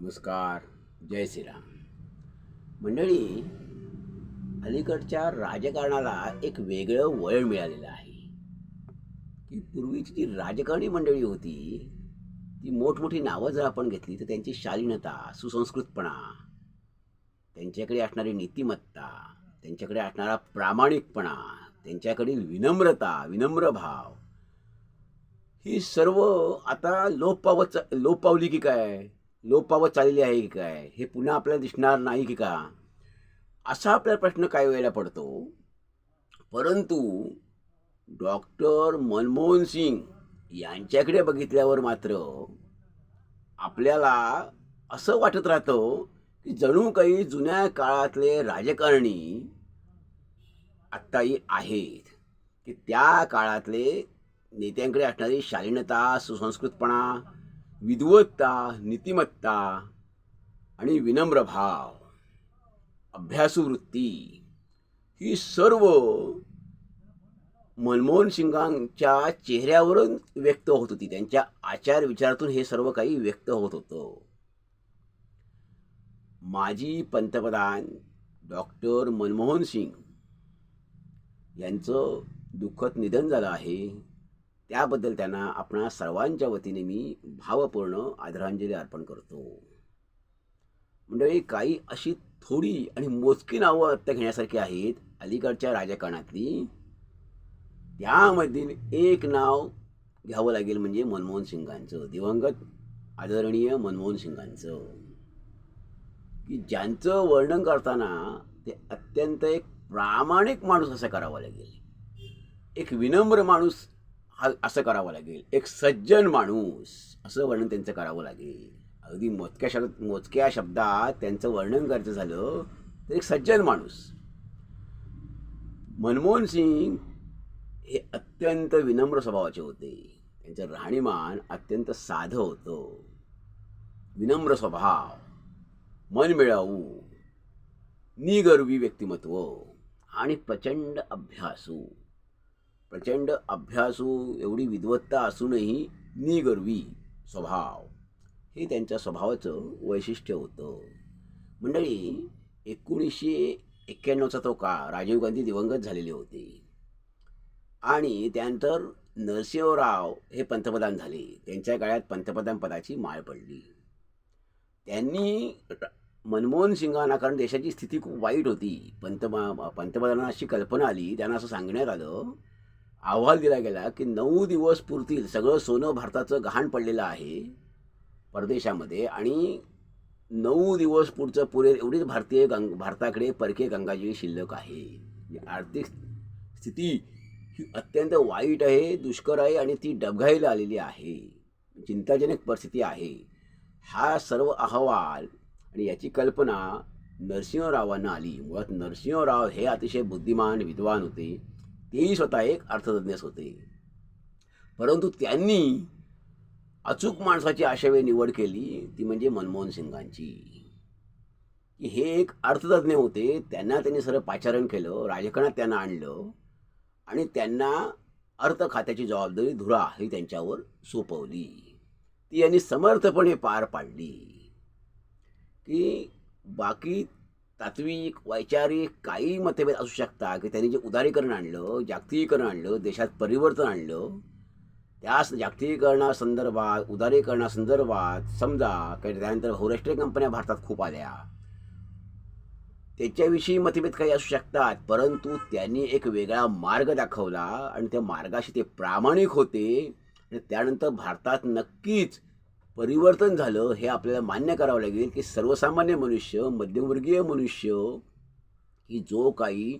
नमस्कार जय श्रीराम. मंडळी अलीकडच्या राजकारणाला एक वेगळं वळण मिळालेलं आहे. की पूर्वीची जी राजकारणी मंडळी होती ती मोठमोठी नावं जर आपण घेतली तर त्यांची शालीनता सुसंस्कृतपणा त्यांच्याकडे असणारी नीतिमत्ता त्यांच्याकडे असणारा प्रामाणिकपणा त्यांच्याकडील विनम्रता विनम्र भाव ही सर्व आता लोप पावत लोप पावली की काय? लोपावत चाललेली आहे की काय? हे पुन्हा आपल्याला दिसणार नाही की का? असा आपल्याला प्रश्न काही वेळेला पडतो. परंतु डॉक्टर मनमोहन सिंग यांच्याकडे बघितल्यावर मात्र आपल्याला असं वाटत राहतं की जणू काही जुन्या काळातले राजकारणी आत्ताही आहेत. की त्या काळातले नेत्यांकडे असणारी शालीनता सुसंस्कृतपणा विद्वत्ता नीतिमत्ता आणि विनम्र भाव अभ्यासू वृत्ती ही सर्व मनमोहन सिंगांच्या चेहऱ्यावरून व्यक्त होत होती. त्यांच्या आचार विचारातून हे सर्व काही व्यक्त होत होतं. माजी पंतप्रधान डॉक्टर मनमोहन सिंग यांचं दुःखद निधन झालं आहे. त्याबद्दल त्यांना आपणा सर्वांच्या वतीने मी भावपूर्ण आदरांजली अर्पण करतो. मंडळी काही अशी थोडी आणि मोजकी नावं आत्ता घेण्यासारखी आहेत. अलीकडच्या राजकारणातली. त्यामधील एक नाव घ्यावं लागेल म्हणजे मनमोहन सिंगांचं. दिवंगत आदरणीय मनमोहन सिंगांचं. की ज्यांचं वर्णन करताना ते अत्यंत एक प्रामाणिक माणूस असं करावं लागेल. एक विनम्र माणूस हा असं करावं लागेल. एक सज्जन माणूस असं वर्णन त्यांचं करावं लागेल. अगदी मोजक्या शब्द मोजक्या शब्दात त्यांचं वर्णन करायचं झालं तर एक सज्जन माणूस. मनमोहन सिंग हे अत्यंत विनम्र स्वभावाचे होते. त्यांचं राहणीमान अत्यंत साधं होतं. विनम्र स्वभाव मनमिळावू निगर्वी व्यक्तिमत्व आणि प्रचंड अभ्यासू. प्रचंड अभ्यासू एवढी विद्वत्ता असूनही निगर्वी स्वभाव. हे त्यांच्या स्वभावाचं वैशिष्ट्य होतं. मंडळी एकोणीसशे एक्क्याण्णवचा तो काळ राजीव गांधी दिवंगत झालेले होते. आणि त्यानंतर नरसिंहराव हे पंतप्रधान झाले. त्यांच्या काळात पंतप्रधान पदाची माळ पडली. त्यांनी मनमोहन सिंगांना कारण देशाची स्थिती खूप वाईट होती पंतमा पंतप्रधानांना अशी कल्पना आली त्यांना असं सांगण्यात आलं अहवाल दिला गेला की नऊ दिवस पुरतील सगळं सोनं भारताचं गहाण पडलेलं आहे परदेशामध्ये आणि नऊ दिवस पुढचं पुरेल एवढीच भारतीय गंग भारताकडे परकीय गंगाजी शिल्लक आहे. ही आर्थिक स्थिती ही अत्यंत वाईट आहे दुष्कर आहे आणि ती डबघाईला आलेली आहे. चिंताजनक परिस्थिती आहे. हा सर्व अहवाल आणि याची कल्पना नरसिंहरावांना आली. मुळात नरसिंहराव हे अतिशय बुद्धिमान विद्वान होते. तेही स्वतः एक अर्थतज्ञच होते. परंतु त्यांनी अचूक माणसाची आशावे निवड केली ती म्हणजे मनमोहन सिंगांची. की हे एक अर्थतज्ञ होते त्यांना त्यांनी सर्व पाचारण केलं राजकारणात त्यांना आणलं आणि त्यांना अर्थ खात्याची जबाबदारी धुरा ही त्यांच्यावर सोपवली. ती यांनी समर्थपणे पार पाडली. की बाकी तात्विक वैचारिक काही मतभेद असू शकता की त्यांनी जे उदारीकरण आणलं जागतिकीकरण आणलं देशात परिवर्तन आणलं त्या जागतिकीकरणासंदर्भात उदारीकरणासंदर्भात समजा काही त्यानंतर बहुराष्ट्रीय कंपन्या भारतात खूप आल्या. त्याच्याविषयी मतभेद काही असू शकतात परंतु त्यांनी एक वेगळा मार्ग दाखवला आणि त्या मार्गाशी ते प्रामाणिक होते आणि त्यानंतर भारतात नक्कीच परिवर्तन झालं हे आपल्याला मान्य करावं लागेल की सर्वसामान्य मनुष्य मध्यमवर्गीय मनुष्य की जो काही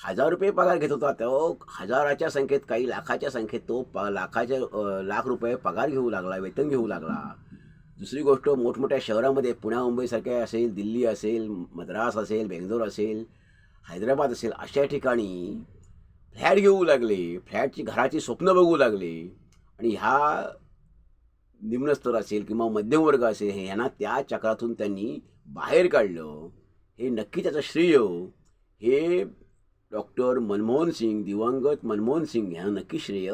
हजार रुपये पगार घेत होता तो हजाराच्या संख्येत काही लाखाच्या संख्येत तो प लाखाच्या लाख रुपये पगार घेऊ लागला वेतन घेऊ लागला. दुसरी गोष्ट मोठमोठ्या शहरामध्ये पुण्या मुंबईसारख्या असेल दिल्ली असेल मद्रास असेल बेंगलोर असेल हैदराबाद असेल अशा ठिकाणी फ्लॅट घेऊ लागले फ्लॅटची घराची स्वप्न बघू लागले. आणि ह्या निम्नस्तर असेल किंवा मध्यमवर्ग असेल हे यांना त्या चक्रातून त्यांनी बाहेर काढलं. हे नक्की त्याचं श्रेय. हे डॉक्टर मनमोहन सिंग दिवंगत मनमोहन सिंग यांना नक्की श्रेय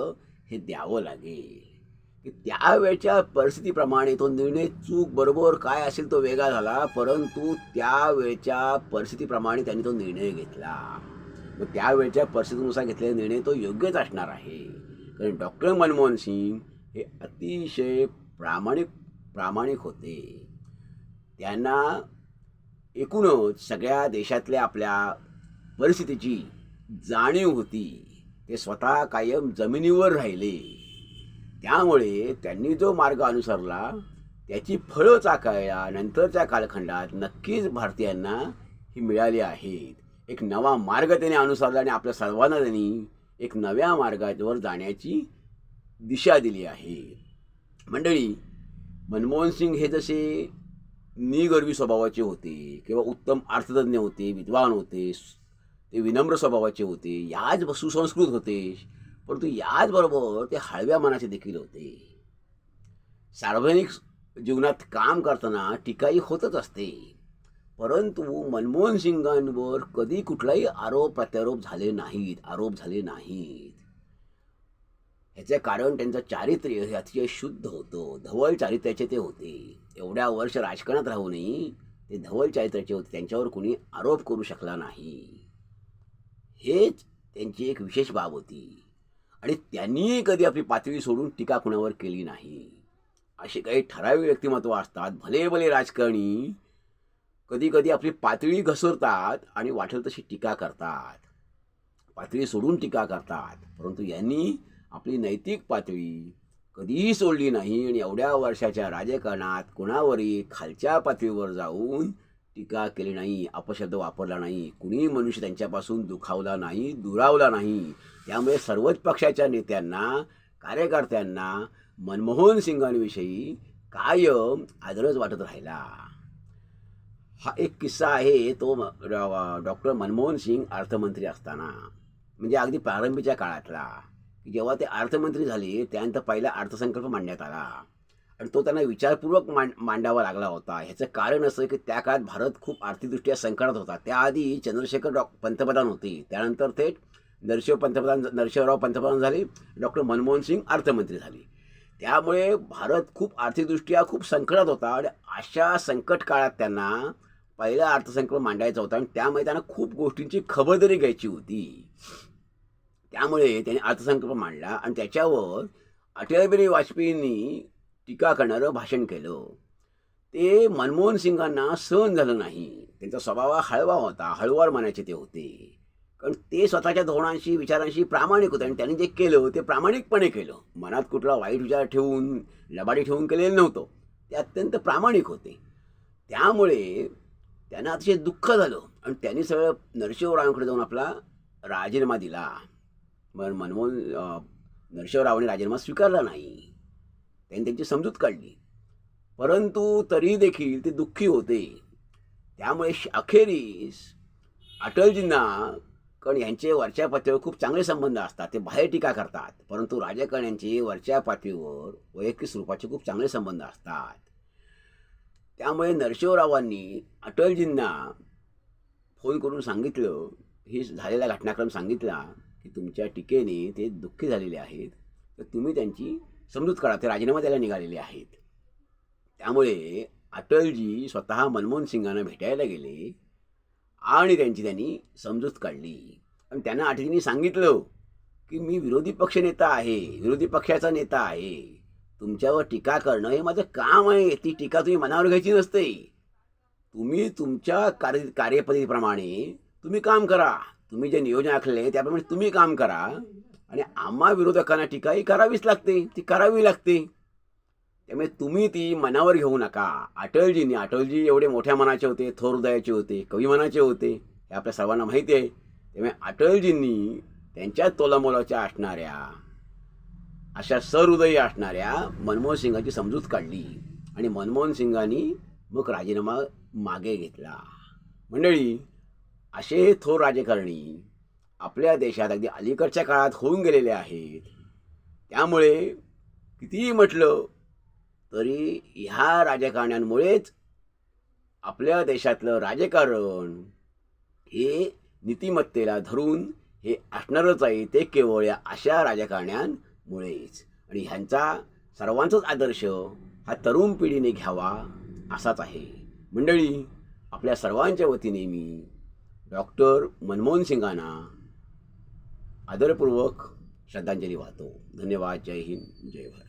हे द्यावं लागेल. की त्यावेळच्या परिस्थितीप्रमाणे तो निर्णय चूक बरोबर काय असेल तो वेगळा झाला परंतु त्यावेळच्या परिस्थितीप्रमाणे त्यांनी तो निर्णय घेतला. मग त्यावेळच्या परिस्थितीनुसार घेतलेला निर्णय तो योग्यच असणार आहे. कारण डॉक्टर मनमोहन सिंग हे अतिशय प्रामाणिक प्रामाणिक होते. त्यांना एकूणच सगळ्या देशातल्या आपल्या परिस्थितीची जाणीव होती. ते स्वतः कायम जमिनीवर राहिले. त्यामुळे त्यांनी जो मार्ग अनुसरला त्याची फळं चाकायला नंतरच्या कालखंडात नक्कीच भारतीयांना ही मिळाली आहेत. एक नवा मार्ग त्याने अनुसरला आणि आपल्या सर्वांना त्यांनी एक नव्या मार्गावर जाण्याची दिशा दिली आहे. मंडळी मनमोहन सिंग हे जसे निगर्वी स्वभावाचे होते किंवा उत्तम अर्थतज्ञ होते विद्वान होते ते विनम्र स्वभावाचे होते याच सुसंस्कृत होते परंतु याचबरोबर ते हळव्या मनाचे देखील होते. सार्वजनिक जीवनात काम करताना टीकाही होतच असते. परंतु मनमोहन सिंगांवर कधी कुठलाही आरोप प्रत्यारोप झाले नाहीत आरोप झाले नाहीत. ह्याचे कारण त्यांचं चारित्र्य हे अतिशय शुद्ध होतं. धवल चारित्र्याचे ते होते. एवढ्या वर्ष राजकारणात राहूनही ते धवल चारित्र्याचे होते. त्यांच्यावर कोणी आरोप करू शकला नाही. हेच त्यांची एक विशेष बाब होती. आणि त्यांनी कधी आपली पातळी सोडून टीका कुणावर केली नाही. असे काही ठराविक व्यक्तिमत्व असतात भले भले राजकारणी कधी कधी आपली पातळी घसरतात आणि वाटेल तशी टीका करतात. पातळी सोडून टीका करतात. परंतु यांनी आपली नैतिक पातळी कधीही सोडली नाही आणि एवढ्या वर्षाच्या राजकारणात कुणावरही खालच्या पातळीवर जाऊन टीका केली नाही अपशब्द वापरला नाही कुणीही मनुष्य त्यांच्यापासून दुखावला नाही दुरावला नाही. त्यामुळे सर्वच पक्षाच्या नेत्यांना कार्यकर्त्यांना मनमोहन सिंगांविषयी कायम आदरच वाटत राहिला. हा एक किस्सा आहे तो डॉक्टर मनमोहन सिंग अर्थमंत्री असताना म्हणजे अगदी प्रारंभीच्या काळातला. की जेव्हा ते अर्थमंत्री झाले त्यानंतर पहिला अर्थसंकल्प मांडण्यात आला. आणि तो त्यांना विचारपूर्वक मांड मांडावा लागला होता. ह्याचं कारण असं की त्या काळात भारत खूप आर्थिकदृष्ट्या संकटात होता. त्याआधी चंद्रशेखर डॉ पंतप्रधान होते. त्यानंतर थेट नरशिव पंतप्रधान नरशिवराव पंतप्रधान झाले. डॉक्टर मनमोहन सिंग अर्थमंत्री झाले. त्यामुळे भारत खूप आर्थिकदृष्ट्या खूप संकटात होता आणि अशा संकट काळात त्यांना पहिला अर्थसंकल्प मांडायचा होता. आणि त्यामुळे त्यांना खूप गोष्टींची खबरदारी घ्यायची होती. त्यामुळे त्याने अर्थसंकल्प मांडला आणि त्याच्यावर अटलबिहारी वाजपेयींनी टीका करणारं भाषण केलं. ते मनमोहन सिंगांना सहन झालं नाही. त्यांचा स्वभाव हा हळवा होता हळवार मानायचे ते होते. कारण ते स्वतःच्या धोरणांशी विचारांशी प्रामाणिक होते आणि त्यांनी जे केलं ते प्रामाणिकपणे केलं. मनात कुठला वाईट विचार ठेवून लबाडी ठेवून केलेलं नव्हतं. ते अत्यंत प्रामाणिक होते. त्यामुळे त्यांना अतिशय दुःख झालं आणि त्यांनी सगळं नरशिवरावांकडे जाऊन आपला राजीनामा दिला. मग मनमोहन नरशिवरावांनी राजीनामा स्वीकारला नाही. त्यांनी त्यांची समजूत काढली. परंतु तरी देखील ते दुःखी होते. त्यामुळे अखेरीस अटलजींना कारण यांचे वरच्या पातळीवर खूप चांगले संबंध असतात ते बाहेर टीका करतात. परंतु राजकारण्यांचे वरच्या पातळीवर वैयक्तिक स्वरूपाचे खूप चांगले संबंध असतात. त्यामुळे नरशिवरावांनी अटलजींना फोन करून सांगितलं ही झालेला घटनाक्रम सांगितला. की तुमच्या टीकेने ते दुःखी झालेले आहेत तर तुम्ही त्यांची समजूत काढा ते राजीनामा द्यायला निघालेले आहेत. त्यामुळे अटलजी स्वतः मनमोहन सिंगांना भेटायला गेले आणि त्यांची त्यांनी समजूत काढली. आणि त्यांना अटलजींनी सांगितलं की मी विरोधी पक्षनेता आहे विरोधी पक्षाचा नेता आहे. तुमच्यावर टीका करणं हे माझं काम आहे. ती टीका तुम्ही मनावर घ्यायची नसते. तुम्ही तुमच्या कार्य कार्यपद्धतीप्रमाणे तुम्ही काम करा. तुम्ही जे नियोजन आखले त्याप्रमाणे तुम्ही काम करा. आणि आम्हा विरोधकांना टीकाही करावीच लागते. ती करावी लागते. त्यामुळे तुम्ही ती मनावर घेऊ नका. अटलजींनी अटलजी एवढे मोठ्या मनाचे होते थोर हृदयाचे होते कवी मनाचे होते हे आपल्या सर्वांना माहिती आहे. त्यामुळे अटलजींनी त्यांच्या तोलामोलाच्या असणाऱ्या अशा सहृदयी असणाऱ्या मनमोहन सिंगाची समजूत काढली. आणि मनमोहन सिंगांनी मग राजीनामा मागे घेतला. मंडळी असे थोर राजकारणी आपल्या देशात अगदी अलीकडच्या काळात होऊन गेलेले आहेत. त्यामुळे कितीही म्हटलं तरी ह्या राजकारण्यांमुळेच आपल्या देशातलं राजकारण हे नीतिमत्तेला धरून हे असणारच आहे. ते केवळ या अशा राजकारण्यांमुळेच. आणि ह्यांचा सर्वांचाच आदर्श हा तरुण पिढीने घ्यावा असाच आहे. मंडळी आपल्या सर्वांच्या वतीने मी डॉक्टर मनमोहन सिंगांना आदरपूर्वक श्रद्धांजली वाहतो. धन्यवाद. जय हिंद. जय भारत.